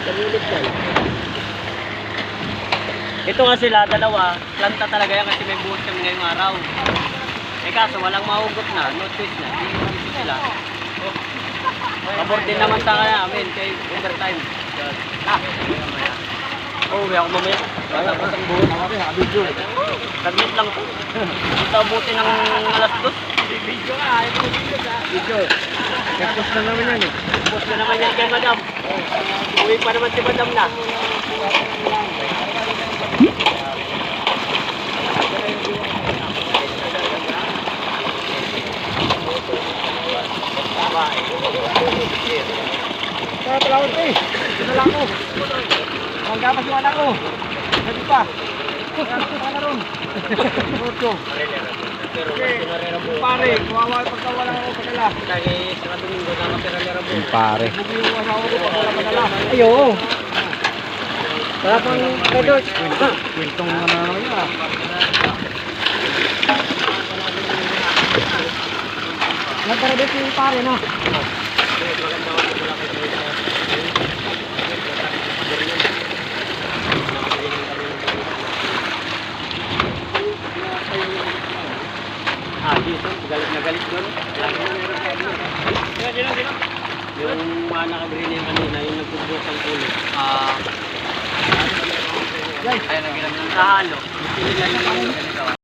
Kamulit yan. Ito nga sila, dalawa, planta talaga yan kasi may buhos kami ngayong araw. Eh kaso walang mahugot na, no choice na. Hindi naman ito sila. Pabor din naman sa kaya amin kay overtime. Ah, Oh, uwi ako mamaya. Wala pa ang buhos. Saglit lang to. Ito abutin ng alas dos. Na naman yan eh. Tapos na naman yan kay madam. Uwi pa naman si madam na. Kaya pala ako eh. Ito lang ako. Ang gapas yung anak ko. Sabi pa. Pare, kawawa pagka wala ako padala. Kaya sa Domingo na mapiralera po. Pare. Yung asawa ko pag wala padala. Ayo. Wala pang pedot. Kwentong na naman ah. Yung pare na. Ah, dito. Galit na galit doon. Yung mga nakagreen yung kanina, yung nagbubukas ang ulo. Ah, Guys, Ayun ang ginagawa. Sa halo. Hindi nila yung